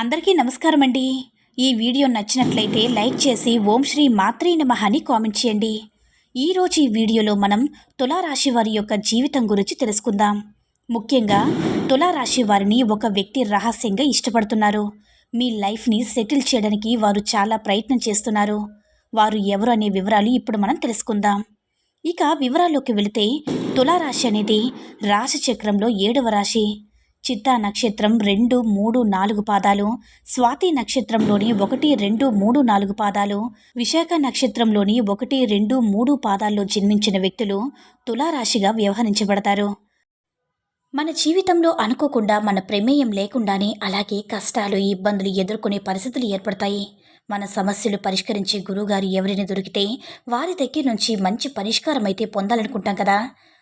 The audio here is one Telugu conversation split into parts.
అందరికీ నమస్కారం అండి ఈ వీడియో నచ్చినట్లయితే లైక్ చేసి ఓం శ్రీ మాత్రే నమః అని కామెంట్ చేయండి. ఈరోజు ఈ వీడియోలో మనం తులారాశి వారి యొక్క జీవితం గురించి తెలుసుకుందాం. ముఖ్యంగా తులారాశి వారిని ఒక వ్యక్తి రహస్యంగా ఇష్టపడుతున్నారు. మీ లైఫ్ని సెటిల్ చేయడానికి వారు చాలా ప్రయత్నం చేస్తున్నారు. వారు ఎవరు అనే వివరాలు ఇప్పుడు మనం తెలుసుకుందాం. ఇక వివరాల్లోకి వెళితే తులారాశి అనేది రాశి చక్రంలో ఏడవ రాశి. చిత్తా నక్షత్రం రెండు మూడు నాలుగు పాదాలు స్వాతి నక్షత్రంలోని ఒకటి రెండు మూడు నాలుగు పాదాలు విశాఖ నక్షత్రంలోని ఒకటి రెండు మూడు పాదాల్లో జన్మించిన వ్యక్తులు తులారాశిగా వ్యవహరించబడతారు. మన జీవితంలో అనుకోకుండా మన ప్రమేయం లేకుండానే అలాగే కష్టాలు ఇబ్బందులు ఎదుర్కొనే పరిస్థితులు ఏర్పడతాయి. మన సమస్యలు పరిష్కరించే గురువుగారు ఎవరిని దొరికితే వారి దగ్గర నుంచి మంచి పరిష్కారం అయితే పొందాలనుకుంటాం కదా.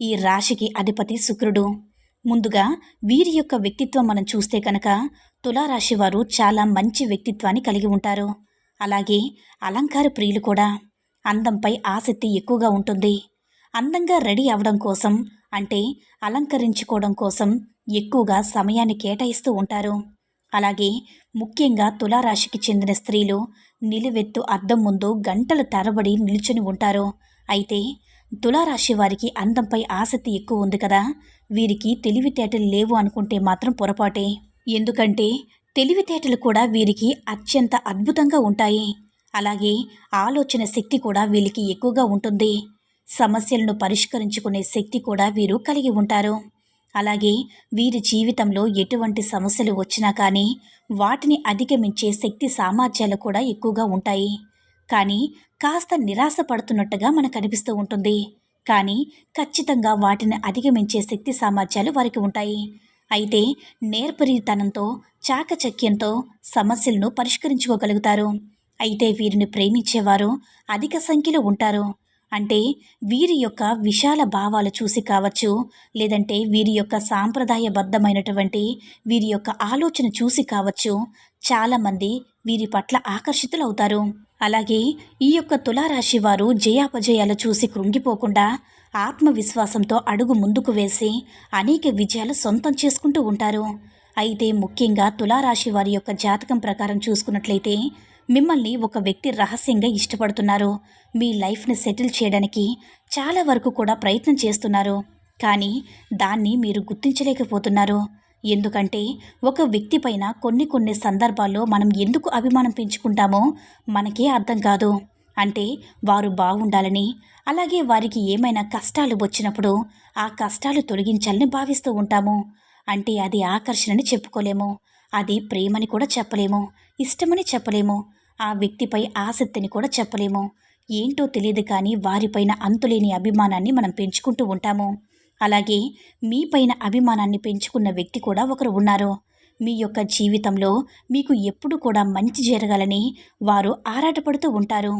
ఈ రాశికి అధిపతి శుక్రుడు. ముందుగా వీరి యొక్క వ్యక్తిత్వం మనం చూస్తే కనుక తులారాశి వారు చాలా మంచి వ్యక్తిత్వాన్ని కలిగి ఉంటారు. అలాగే అలంకార ప్రియులు కూడా. అందంపై ఆసక్తి ఎక్కువగా ఉంటుంది. అందంగా రెడీ అవడం కోసం అంటే అలంకరించుకోవడం కోసం ఎక్కువగా సమయాన్ని కేటాయిస్తూ ఉంటారు. అలాగే ముఖ్యంగా తులారాశికి చెందిన స్త్రీలు నిలువెత్తు అద్దం ముందు గంటల తరబడి నిల్చుని ఉంటారు. అయితే తులారాశి వారికి అందంపై ఆసక్తి ఎక్కువ ఉంది కదా. వీరికి తెలివితేటలు లేవు అనుకుంటే మాత్రం పొరపాటే. ఎందుకంటే తెలివితేటలు కూడా వీరికి అత్యంత అద్భుతంగా ఉంటాయి. అలాగే ఆలోచన శక్తి కూడా వీరికి ఎక్కువగా ఉంటుంది. సమస్యలను పరిష్కరించుకునే శక్తి కూడా వీరు కలిగి ఉంటారు. అలాగే వీరి జీవితంలో ఎటువంటి సమస్యలు వచ్చినా కానీ వాటిని అధిగమించే శక్తి సామర్థ్యాలు కూడా ఎక్కువగా ఉంటాయి. కానీ కాస్త నిరాశ పడుతున్నట్టుగా మనకు అనిపిస్తూ ఉంటుంది. కానీ ఖచ్చితంగా వాటిని అధిగమించే శక్తి సామర్థ్యాలు వారికి ఉంటాయి. అయితే నేర్పరితనంతో చాకచక్యంతో సమస్యలను పరిష్కరించుకోగలుగుతారు. అయితే వీరిని ప్రేమించేవారు అధిక సంఖ్యలో ఉంటారు. అంటే వీరి యొక్క విశాల భావాలు చూసి కావచ్చు లేదంటే వీరి యొక్క సాంప్రదాయబద్ధమైనటువంటి వీరి యొక్క ఆలోచన చూసి కావచ్చు చాలామంది వీరి పట్ల ఆకర్షితులవుతారు. అలాగే ఈ యొక్క తులారాశి వారు జయాపజయాలు చూసి కృంగిపోకుండా ఆత్మవిశ్వాసంతో అడుగు ముందుకు వేసి అనేక విజయాలు సొంతం చేసుకుంటూ ఉంటారు. అయితే ముఖ్యంగా తులారాశి వారి యొక్క జాతకం ప్రకారం చూసుకున్నట్లయితే మిమ్మల్ని ఒక వ్యక్తి రహస్యంగా ఇష్టపడుతున్నారు. మీ లైఫ్ని సెటిల్ చేయడానికి చాలా వరకు కూడా ప్రయత్నం చేస్తున్నారు. కానీ దాన్ని మీరు గుర్తించలేకపోతున్నారు. ఎందుకంటే ఒక వ్యక్తి పైన కొన్ని కొన్ని సందర్భాల్లో మనం ఎందుకు అభిమానం పెంచుకుంటామో మనకే అర్థం కాదు. అంటే వారు బాగుండాలని అలాగే వారికి ఏమైనా కష్టాలు వచ్చినప్పుడు ఆ కష్టాలు తొలగించాలని భావిస్తూ ఉంటాము. అంటే అది ఆకర్షణని చెప్పుకోలేము అది ప్రేమని కూడా చెప్పలేము ఇష్టమని చెప్పలేము ఆ వ్యక్తిపై ఆసక్తిని కూడా చెప్పలేము. ఏంటో తెలియదు కానీ వారిపైన అంతులేని అభిమానాన్ని మనం పెంచుకుంటూ ఉంటాము. అలాగే మీపైన అభిమానాన్ని పెంచుకున్న వ్యక్తి కూడా ఒకరు ఉన్నారు. మీ యొక్క జీవితంలో మీకు ఎప్పుడు కూడా మంచి జరగాలని వారు ఆరాటపడుతూ ఉంటారు.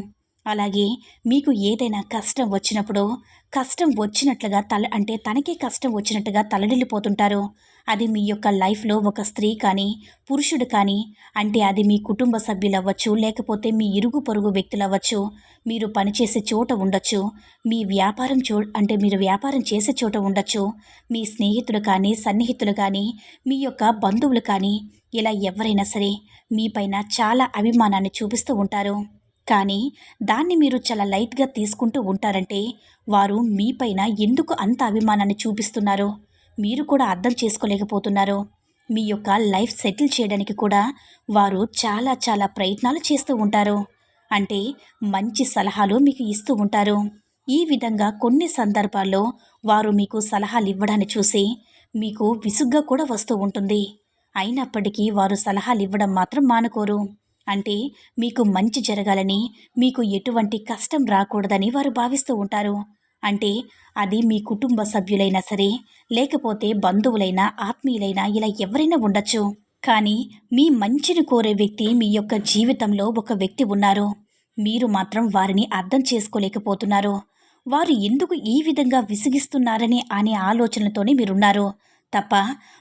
అలాగే మీకు ఏదైనా కష్టం వచ్చినప్పుడు కష్టం వచ్చినట్లుగా తల అంటే తనకే కష్టం వచ్చినట్టుగా తలడిల్లిపోతుంటారు. అది మీ యొక్క లైఫ్లో ఒక స్త్రీ కానీ పురుషుడు కానీ అంటే అది మీ కుటుంబ సభ్యులు అవ్వచ్చు లేకపోతే మీ ఇరుగు పొరుగు వ్యక్తులు అవ్వచ్చు మీరు పనిచేసే చోట ఉండొచ్చు మీ వ్యాపారం చో అంటే మీరు వ్యాపారం చేసే చోట ఉండొచ్చు మీ స్నేహితులు కానీ సన్నిహితులు కానీ మీ యొక్క బంధువులు కానీ ఇలా ఎవరైనా సరే మీపైన చాలా అభిమానాన్ని చూపిస్తూ ఉంటారు. కానీ దాన్ని మీరు చాలా లైట్గా తీసుకుంటూ ఉంటారంటే వారు మీపైన ఎందుకు అంత అభిమానాన్ని చూపిస్తున్నారో మీరు కూడా అర్థం చేసుకోలేకపోతున్నారు మీ యొక్క లైఫ్ సెటిల్ చేయడానికి కూడా వారు చాలా చాలా ప్రయత్నాలు చేస్తూ ఉంటారు అంటే మంచి సలహాలు మీకు ఇస్తూ ఉంటారు ఈ విధంగా కొన్ని సందర్భాల్లో వారు మీకు సలహాలు ఇవ్వడాన్ని చూసి మీకు విసుగ్గా కూడా వస్తూ ఉంటుంది. అయినప్పటికీ వారు సలహాలు ఇవ్వడం మాత్రం మానుకోరు. అంటే మీకు మంచి జరగాలని మీకు ఎటువంటి కష్టం రాకూడదని వారు భావిస్తూ ఉంటారు. అంటే అది మీ కుటుంబ సభ్యులైనా సరే లేకపోతే బంధువులైనా ఆత్మీయులైనా ఇలా ఎవరైనా ఉండొచ్చు. కానీ మీ మంచిని కోరే వ్యక్తి మీ యొక్క జీవితంలో ఒక వ్యక్తి ఉన్నారు. మీరు మాత్రం వారిని అర్థం చేసుకోలేకపోతున్నారు. వారు ఎందుకు ఈ విధంగా విసిగిస్తున్నారని అనే ఆలోచనలతోనే మీరున్నారు. తప్ప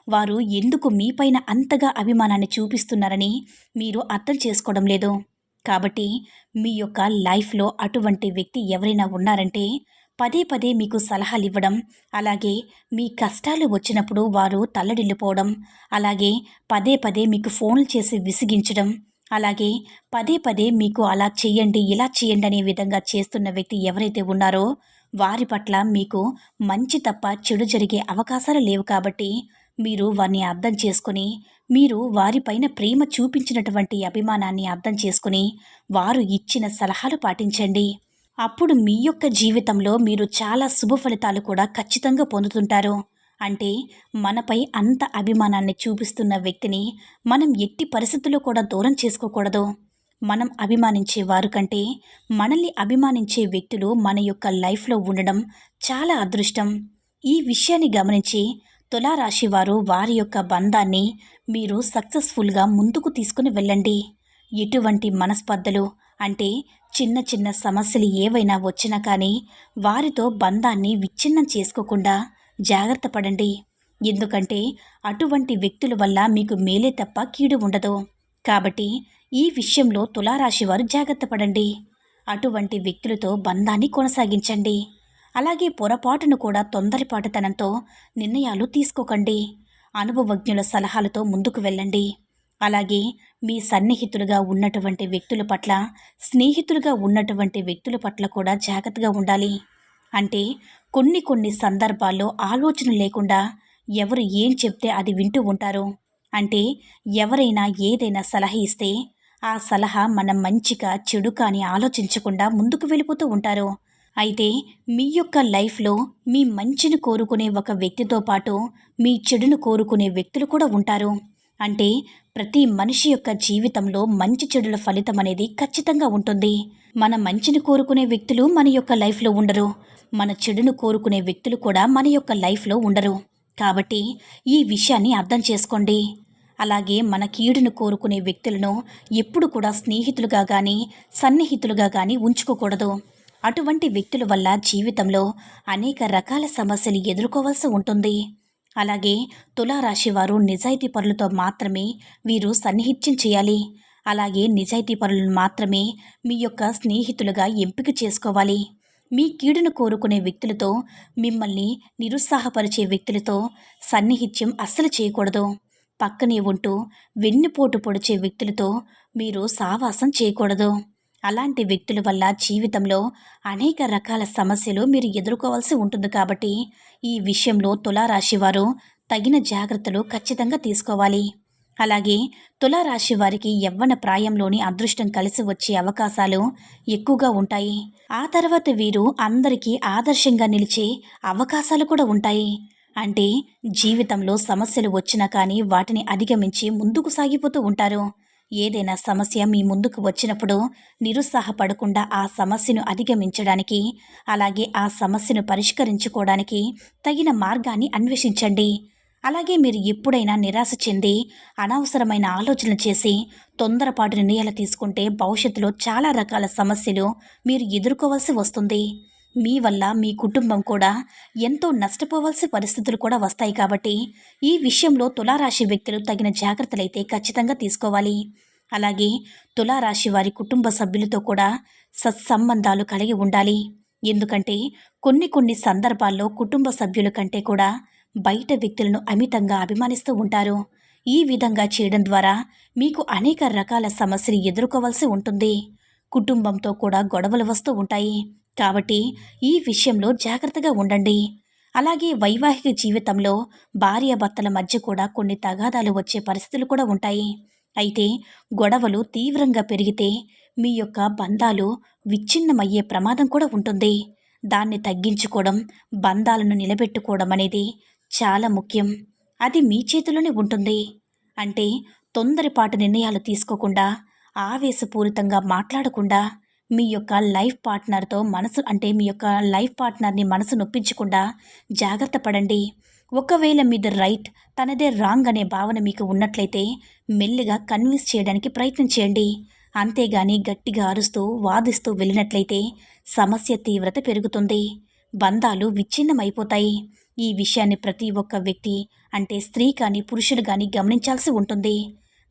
వారు ఎందుకు మీపైన అంతగా అభిమానాన్ని చూపిస్తున్నారని మీరు అర్థం చేసుకోవడం లేదు. కాబట్టి మీ యొక్క లైఫ్లో అటువంటి వ్యక్తి ఎవరైనా ఉన్నారంటే పదే పదే మీకు సలహాలు ఇవ్వడం అలాగే మీ కష్టాలు వచ్చినప్పుడు వారు తల్లడిల్లిపోవడం అలాగే పదే పదే మీకు ఫోన్లు చేసి విసిగించడం అలాగే పదే పదే మీకు అలా చేయండి ఇలా చేయండి అనే విధంగా చేస్తున్న వ్యక్తి ఎవరైతే ఉన్నారో వారి పట్ల మీకు మంచి తప్ప చెడు జరిగే అవకాశాలు లేవు కాబట్టి మీరు వారిని అర్థం చేసుకుని మీరు వారిపైన ప్రేమ చూపించినటువంటి అభిమానాన్ని అర్థం చేసుకుని వారు ఇచ్చిన సలహాలు పాటించండి. అప్పుడు మీ యొక్క జీవితంలో మీరు చాలా శుభ ఫలితాలు కూడా ఖచ్చితంగా పొందుతుంటారు. అంటే మనపై అంత అభిమానాన్ని చూపిస్తున్న వ్యక్తిని మనం ఎట్టి పరిస్థితుల్లో కూడా దూరం చేసుకోకూడదు. మనం అభిమానించే వారు కంటే మనల్ని అభిమానించే వ్యక్తులు మన యొక్క లైఫ్లో ఉండడం చాలా అదృష్టం. ఈ విషయాన్ని గమనించి తులారాశి వారు వారి యొక్క బంధాన్ని మీరు సక్సెస్ఫుల్గా ముందుకు తీసుకుని వెళ్ళండి. ఎటువంటి మనస్పర్ధలు అంటే చిన్న చిన్న సమస్యలు ఏవైనా వచ్చినా కానీ వారితో బంధాన్ని విచ్ఛిన్నం చేసుకోకుండా జాగ్రత్త పడండి. ఎందుకంటే అటువంటి వ్యక్తుల వల్ల మీకు మేలే తప్ప కీడు ఉండదు. కాబట్టి ఈ విషయంలో తులారాశి వారు జాగ్రత్త పడండి. అటువంటి వ్యక్తులతో బంధాన్ని కొనసాగించండి. అలాగే పొరపాటును కూడా తొందరపాటుతనంతో నిర్ణయాలు తీసుకోకండి. అనుభవజ్ఞుల సలహాలతో ముందుకు వెళ్ళండి. అలాగే మీ సన్నిహితులుగా ఉన్నటువంటి వ్యక్తుల పట్ల స్నేహితులుగా ఉన్నటువంటి వ్యక్తుల పట్ల కూడా జాగ్రత్తగా ఉండాలి. అంటే కొన్ని కొన్ని సందర్భాల్లో ఆలోచన లేకుండా ఎవరు ఏం చెప్తే అది వింటూ ఉంటారు. అంటే ఎవరైనా ఏదైనా సలహా ఇస్తే ఆ సలహా మనం మంచిగా చెడు కానీ ఆలోచించకుండా ముందుకు వెళ్ళిపోతూ ఉంటారు. అయితే మీ యొక్క లైఫ్లో మీ మంచిని కోరుకునే ఒక వ్యక్తితో పాటు మీ చెడును కోరుకునే వ్యక్తులు కూడా ఉంటారు. అంటే ప్రతి మనిషి యొక్క జీవితంలో మంచి చెడుల ఫలితం అనేది ఖచ్చితంగా ఉంటుంది. మన మంచిని కోరుకునే వ్యక్తులు మన యొక్క లైఫ్లో ఉండరు. మన చెడును కోరుకునే వ్యక్తులు కూడా మన యొక్క లైఫ్లో ఉండరు. కాబట్టి ఈ విషయాన్ని అర్థం చేసుకోండి. అలాగే మన కీడును కోరుకునే వ్యక్తులను ఎప్పుడు కూడా స్నేహితులుగా కానీ సన్నిహితులుగా కానీ ఉంచుకోకూడదు. అటువంటి వ్యక్తుల వల్ల జీవితంలో అనేక రకాల సమస్యలు ఎదుర్కోవాల్సి ఉంటుంది. అలాగే తులారాశి వారు నిజాయితీ పరులతో మాత్రమే వీరు సన్నిహిత్యం చేయాలి. అలాగే నిజాయితీ పరులను మాత్రమే మీ యొక్క స్నేహితులుగా ఎంపిక చేసుకోవాలి. మీ కీడును కోరుకునే వ్యక్తులతో మిమ్మల్ని నిరుత్సాహపరిచే వ్యక్తులతో సన్నిహిత్యం అస్సలు చేయకూడదు. పక్కనే ఉంటూ వెన్నుపోటు పొడిచే వ్యక్తులతో మీరు సావాసం చేయకూడదు. అలాంటి వ్యక్తుల వల్ల జీవితంలో అనేక రకాల సమస్యలు మీరు ఎదుర్కోవాల్సి ఉంటుంది కాబట్టి ఈ విషయంలో తులారాశి వారు తగిన జాగ్రత్తలు ఖచ్చితంగా తీసుకోవాలి. అలాగే తులారాశి వారికి యవ్వన ప్రాయంలోని అదృష్టం కలిసి వచ్చే అవకాశాలు ఎక్కువగా ఉంటాయి. ఆ తర్వాత వీరు అందరికీ ఆదర్శంగా నిలిచే అవకాశాలు కూడా ఉంటాయి. అంటే జీవితంలో సమస్యలు వచ్చినా కానీ వాటిని అధిగమించి ముందుకు సాగిపోతూ ఉంటారు. ఏదైనా సమస్య మీ ముందుకు వచ్చినప్పుడు నిరుత్సాహపడకుండా ఆ సమస్యను అధిగమించడానికి అలాగే ఆ సమస్యను పరిష్కరించుకోవడానికి తగిన మార్గాన్ని అన్వేషించండి. అలాగే మీరు ఎప్పుడైనా నిరాశ చెంది అనవసరమైన ఆలోచనలు చేసి తొందరపాటు నిర్ణయాలు తీసుకుంటే భవిష్యత్తులో చాలా రకాల సమస్యలు మీరు ఎదుర్కోవాల్సి వస్తుంది. మీ వల్ల మీ కుటుంబం కూడా ఎంతో నష్టపోవాల్సిన పరిస్థితులు కూడా వస్తాయి కాబట్టి ఈ విషయంలో తులారాశి వ్యక్తులు తగిన జాగ్రత్తలైతే ఖచ్చితంగా తీసుకోవాలి. అలాగే తులారాశి వారి కుటుంబ సభ్యులతో కూడా సత్సంబంధాలు కలిగి ఉండాలి. ఎందుకంటే కొన్ని కొన్ని సందర్భాల్లో కుటుంబ సభ్యుల కంటే కూడా బయట వ్యక్తులను అమితంగా అభిమానిస్తూ ఉంటారు. ఈ విధంగా చేయడం ద్వారా మీకు అనేక రకాల సమస్యలు ఎదుర్కోవాల్సి ఉంటుంది. కుటుంబంతో కూడా గొడవలు వస్తూ ఉంటాయి. కాబట్టి ఈ విషయంలో జాగ్రత్తగా ఉండండి. అలాగే వైవాహిక జీవితంలో భార్యాభర్తల మధ్య కూడా కొన్ని తగాదాలు వచ్చే పరిస్థితులు కూడా ఉంటాయి. అయితే గొడవలు తీవ్రంగా పెరిగితే మీ యొక్క బంధాలు విచ్ఛిన్నమయ్యే ప్రమాదం కూడా ఉంటుంది. దాన్ని తగ్గించుకోవడం బంధాలను నిలబెట్టుకోవడం అనేది చాలా ముఖ్యం. అది మీ చేతిలోనే ఉంటుంది. అంటే తొందరపాటు నిర్ణయాలు తీసుకోకుండా ఆవేశపూరితంగా మాట్లాడకుండా మీ యొక్క లైఫ్ పార్ట్నర్తో మనసు అంటే మీ యొక్క లైఫ్ పార్ట్నర్ని మనసు నొప్పించకుండా జాగ్రత్త పడండి. ఒకవేళ మీది రైట్ తనదే రాంగ్ అనే భావన మీకు ఉన్నట్లయితే మెల్లిగా కన్విన్స్ చేయడానికి ప్రయత్నం చేయండి. అంతేగాని గట్టిగా అరుస్తూ వాదిస్తూ వెళ్ళినట్లయితే సమస్య తీవ్రత పెరుగుతుంది. బంధాలు విచ్ఛిన్నమైపోతాయి. ఈ విషయాన్ని ప్రతి ఒక్క వ్యక్తి అంటే స్త్రీ కానీ పురుషుడు కానీ గమనించాల్సి ఉంటుంది.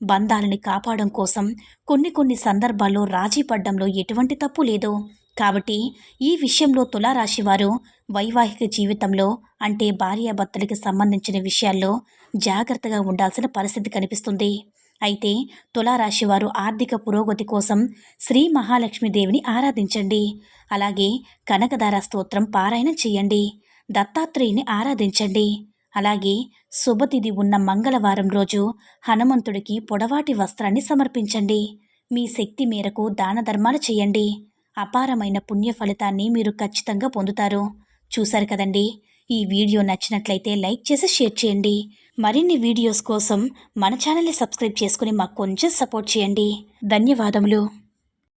బంధాలని కాపాడడం కోసం కొన్ని కొన్ని సందర్భాల్లో రాజీ పడ్డంలో ఎటువంటి తప్పు లేదు. కాబట్టి ఈ విషయంలో తులారాశి వారు వైవాహిక జీవితంలో అంటే భార్యాభర్తలకు సంబంధించిన విషయాల్లో జాగ్రత్తగా ఉండాల్సిన పరిస్థితి కనిపిస్తుంది. అయితే తులారాశి వారు ఆర్థిక పురోగతి కోసం శ్రీ మహాలక్ష్మీదేవిని ఆరాధించండి. అలాగే కనకదార స్తోత్రం పారాయణ చేయండి. దత్తాత్రేయుని ఆరాధించండి. అలాగే శుభతిథి ఉన్న మంగళవారం రోజు హనుమంతుడికి పొడవాటి వస్త్రాన్ని సమర్పించండి. మీ శక్తి మేరకు దాన ధర్మాలు చేయండి. అపారమైన పుణ్య ఫలితాన్ని మీరు ఖచ్చితంగా పొందుతారు. చూశారు కదండి? ఈ వీడియో నచ్చినట్లయితే లైక్ చేసి షేర్ చేయండి. మరిన్ని వీడియోస్ కోసం మన ఛానల్ని సబ్స్క్రైబ్ చేసుకుని మాకు కొంచెం సపోర్ట్ చేయండి. ధన్యవాదములు.